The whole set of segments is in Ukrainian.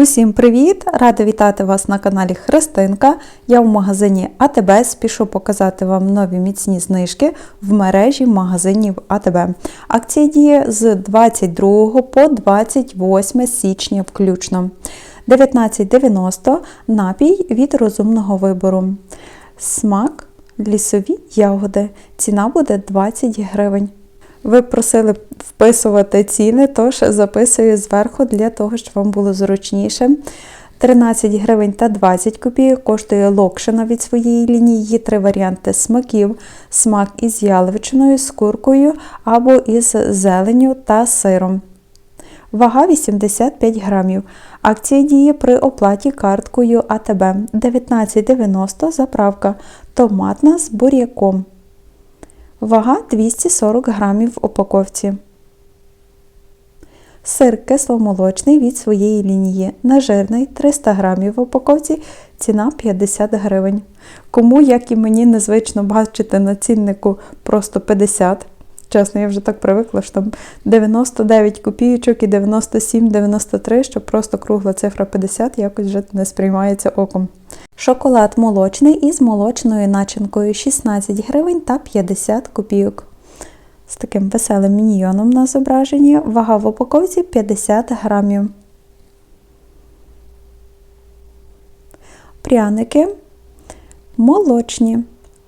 Усім привіт! Рада вітати вас на каналі Христинка. Я в магазині АТБ спішу показати вам нові міцні знижки в мережі магазинів АТБ. Акція діє з 22 по 28 січня включно. 19,90 напій від розумного вибору. Смак лісові ягоди. Ціна буде 20 гривень. Ви просили вписувати ціни, тож записую зверху для того, щоб вам було зручніше. 13 гривень та 20 копійок коштує локшина від своєї лінії. Є три варіанти смаків: смак із яловичиною, з куркою або із зеленю та сиром. Вага 85 грамів. Акція діє при оплаті карткою АТБ 19,90 заправка томатна з буряком. Вага 240 грамів в упаковці. Сир кисломолочний від своєї лінії. Нежирний 300 грамів в упаковці, ціна 50 гривень. Кому, як і мені, незвично бачити на ціннику просто 50. Чесно, я вже так привикла, що там 99 копійочок і 97-93, що просто кругла цифра 50 якось вже не сприймається оком. Шоколад молочний із молочною начинкою 16 гривень та 50 копійок. З таким веселим міньйоном на зображенні. Вага в упаковці 50 грамів. Пряники молочні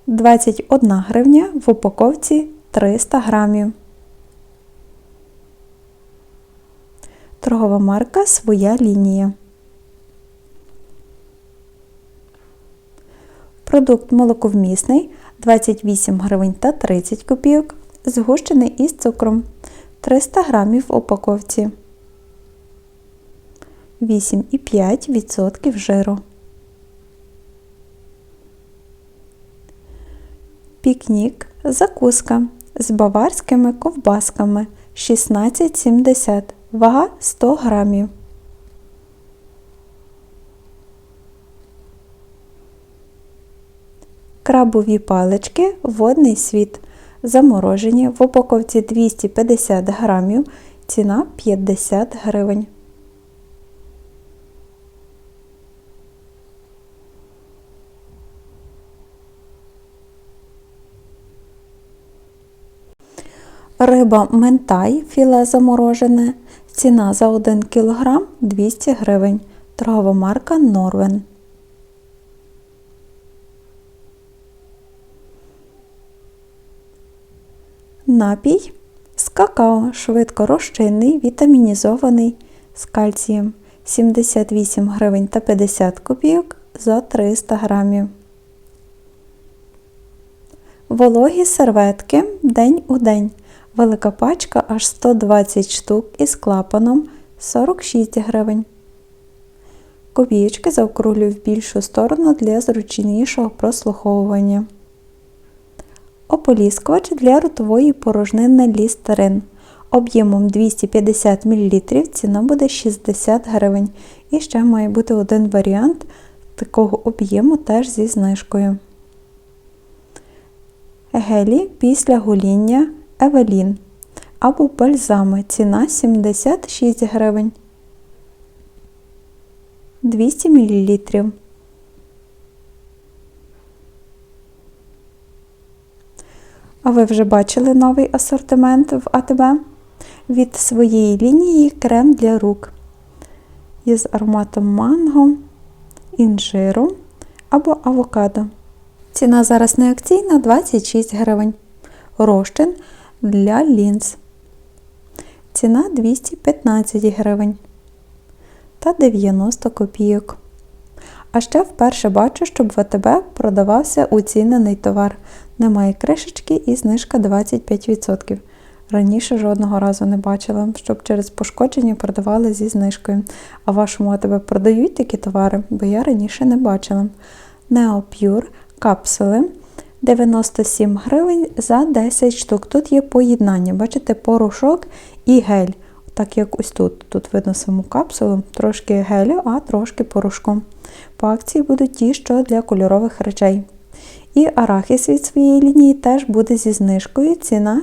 21 гривня в упаковці 300 грамів. Торгова марка Своя лінія. Продукт молоковмісний 28 гривень та 30 копійок. Згущений із цукром 300 грамів в упаковці. 8,5% жиру. Пікнік закуска з баварськими ковбасками 16,70 вага 100 грамів. Крабові палички водний світ. Заморожені в упаковці 250 грамів, ціна 50 гривень. Риба ментай філе заморожене. Ціна за 1 кг 200 гривень. Торгова марка Норвен. Напій з какао швидко розчинний, вітамінізований з кальцієм 78 гривень та 50 копійок за 300 грамів. Вологі серветки день у день. Велика пачка аж 120 штук із клапаном 46 гривень. Копієчки заокруглюю в більшу сторону для зручнішого прослуховування. Ополіскувач для ротової порожнини лістерин. Об'ємом 250 мл ціна буде 60 гривень. І ще має бути один варіант такого об'єму теж зі знижкою. Гелі після гоління Евелін або бальзами. Ціна 76 гривень. 200 мл. А ви вже бачили новий асортимент в АТБ? Від своєї лінії крем для рук із ароматом манго, інжиру або авокадо. Ціна зараз не акційна 26 гривень. Розчин для лінз. Ціна 215 гривень та 90 копійок. А ще вперше бачу, щоб в АТБ продавався уцінений товар. Немає кришечки і знижка 25%. Раніше жодного разу не бачила, щоб через пошкодження продавали зі знижкою. А вашому АТБ продають такі товари, бо я раніше не бачила. Neopure капсули 97 гривень за 10 штук. Тут є поєднання, бачите, порошок і гель. Так як ось тут. Тут видно саму капсулу, трошки гелю, а трошки порошку. По акції будуть ті, що для кольорових речей. І арахіс від своєї лінії теж буде зі знижкою. Ціна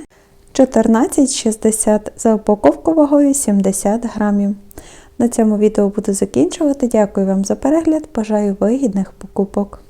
14,60 за упаковку вагою 70 грамів. На цьому відео буду закінчувати. Дякую вам за перегляд. Бажаю вигідних покупок.